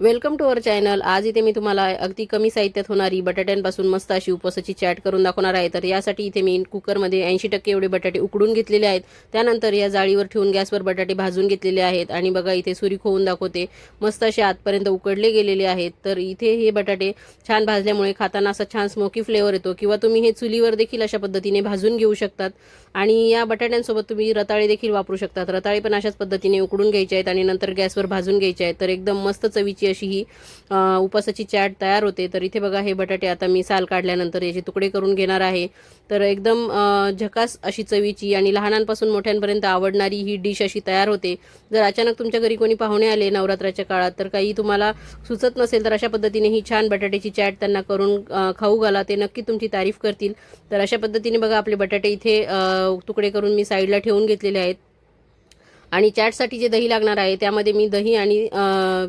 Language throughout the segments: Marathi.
वेलकम टू अवर चॅनल आज इथे मी तुम्हाला अगदी कमी साहित्यात होणारी बटाट्यांपासून मस्त अशी उपवासाची चॅट करून दाखवणार आहे. तर यासाठी इथे मी कुकरमध्ये ऐंशी टक्के एवढे बटाटे उकडून घेतलेले आहेत. त्यानंतर या जाळीवर ठेवून गॅसवर बटाटे भाजून घेतलेले आहेत. आणि बघा इथे सुरी खोवून दाखवते. मस्त असे आतपर्यंत उकडले गेलेले आहेत. तर इथे हे बटाटे छान भाजल्यामुळे खाताना असा छान स्मोकी फ्लेवर येतो. किंवा तुम्ही हे चुलीवर देखील अशा पद्धतीने भाजून घेऊ शकतात. आणि या बटाट्यांसोबत तुम्ही रताळे देखील वापरू शकतात. रताळे पण अशाच पद्धतीने उकडून घ्यायचे आहेत आणि नंतर गॅसवर भाजून घ्यायचे आहेत. तर एकदम मस्त चवीची अशी ही उपासाची चॅट तयार होते. तर इथे बघा हे बटाटे आता मी साल काढल्यानंतर याचे तुकडे करून घेणार आहे. तर एकदम झकास अशी चवीची आणि लहानांपासून मोठ्यांपर्यंत आवडणारी ही डिश अशी तयार होते. जर अचानक तुमच्या घरी कोणी पाहुणे आले नवरात्राच्या काळात तर काही तुम्हाला सुचत नसेल तर अशा पद्धतीने ही छान बटाट्याची चॅट त्यांना करून खाऊ घाला. ते नक्की तुमची तारीफ करतील. तर अशा पद्धतीने बघा आपले बटाटे इथे तुकडे करून मी साईडला ठेवून घेतलेले आहेत. आणि चॅटसाठी जे दही लागणार आहे त्यामध्ये मी दही आणि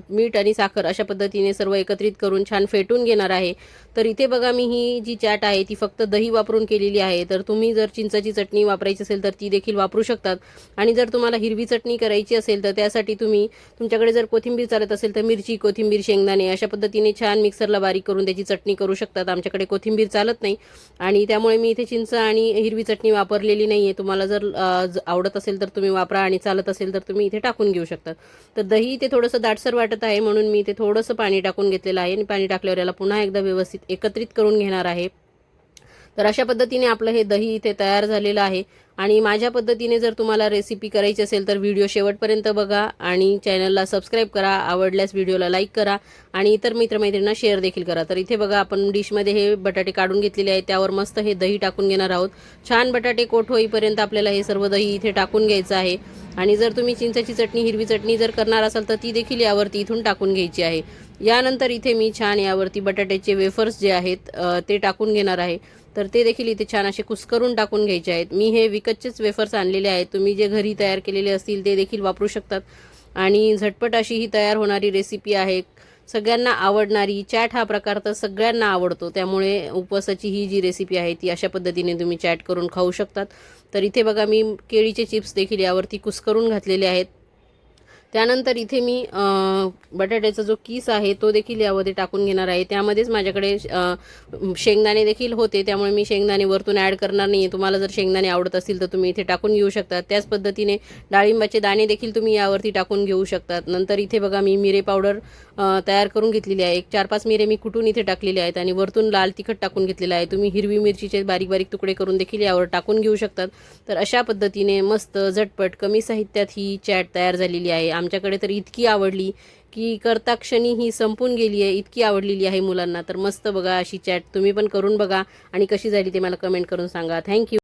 मीठ आणि साखर अशा पद्धतीने सर्व एकत्रित करून छान फेटून घेणार आहे. तर इथे बघा मी ही जी चॅट आहे ती फक्त दही वापरून केलेली आहे. तर तुम्ही जर चिंचाची चटणी वापरायची असेल तर ती देखील वापरू शकतात. आणि जर तुम्हाला हिरवी चटणी करायची असेल तर त्यासाठी तुम्ही तुमच्याकडे जर कोथिंबीर चालत असेल तर मिरची कोथिंबीर शेंगदाणे अशा पद्धतीने छान मिक्सरला बारीक करून त्याची चटणी करू शकतात. आमच्याकडे कोथिंबीर चालत नाही. आणि त्यामुळे मी इथे चिंच आणि हिरवी चटणी वापरलेली नाही आहे तुम्हाला जर आवडत असेल तर तुम्ही वापरा आणि चालत असेल असेल तर तुम्ही इथे टाकून घेऊ शकता. तर दही इथे थोडंसं दाटसर वाटत आहे म्हणून मी इथे थोडंसं पाणी टाकून घेतलेलं आहे आणि पाणी टाकल्यावर याला पुन्हा एकदा व्यवस्थित एकत्रित करून घेणार आहे. तर अशा पद्धतीने आपलं हे दही इथे तयार झालेलं आहे. आणि माझ्या पद्धतीने जर तुम्हाला रेसिपी करायची असेल तर व्हिडिओ शेवटपर्यंत बघा आणि चॅनलला सबस्क्राईब करा आवडल्यास व्हिडिओला लाईक करा आणि इतर मित्रमैत्रिणींना शेअर देखील करा. तर इथे बघा आपण डिशमध्ये हे बटाटे काढून घेतलेले आहेत. त्यावर मस्त हे दही टाकून घेणार आहोत. छान बटाटे कोट होईपर्यंत आपल्याला हे सर्व दही इथे टाकून घ्यायचं आहे. आणि जर तुम्ही चिंचाची चटणी हिरवी चटणी जर करणार असाल तर ती देखील यावरती इथून टाकून घ्यायची आहे. यानंतर इथे मी छान यावरती बटाट्याचे वेफर्स जे आहेत ते टाकून घेणार आहे. तर ते देखील इथे छान असे कुस्करून टाकून घ्यायचे आहेत. मी हे विक कच्चेच वेफर्स आणलेले आहेत. तुम्ही जे घरी तयार केलेले असतील ते देखील वापरू शकतात. आणि झटपट अशी ही तयार होणारी रेसिपी आहे. सगळ्यांना आवडणारी चॅट हा प्रकार तर सगळ्यांना आवडतो. त्यामुळे उपवासाची ही जी रेसिपी आहे ती अशा पद्धतीने तुम्ही चॅट करून खाऊ शकतात. तर इथे बघा मी केळीचे चिप्स देखील यावरती कुस्करून घातलेले आहेत. त्यानंतर इथे मी बटाट्याचा जो किस आहे तो देखील यामध्ये टाकून घेणार आहे. त्यामध्येच माझ्याकडे शेंगदाणे देखील होते. त्यामुळे मी शेंगदाणे वरतून ॲड करणार नाही तुम्हाला जर शेंगदाणे आवडत असतील तर तुम्ही इथे टाकून घेऊ शकता. त्याच पद्धतीने डाळिंबाचे दाणे देखील तुम्ही यावरती टाकून घेऊ शकतात. नंतर इथे बघा मी मिरे पावडर तयार करून घेतलेली आहे. एक चार पाच मिरे मी कुठून इथे टाकलेले आहेत आणि वरतून लाल तिखट टाकून घेतलेलं आहे. तुम्ही हिरवी मिरचीचे बारीक बारीक तुकडे करून देखील यावर टाकून घेऊ शकतात. तर अशा पद्धतीने मस्त झटपट कमी साहित्यात ही चॅट तयार झालेली आहे. आमच्याकडे तर इतकी आवडली की करता क्षणी ही संपून गेली आहे इतकी आवडलेली आहे मुलांना. तर मस्त बघा अशी चॅट तुम्ही पण करून बघा आणि कशी झाली ते मला कमेंट करून सांगा. थँक्यू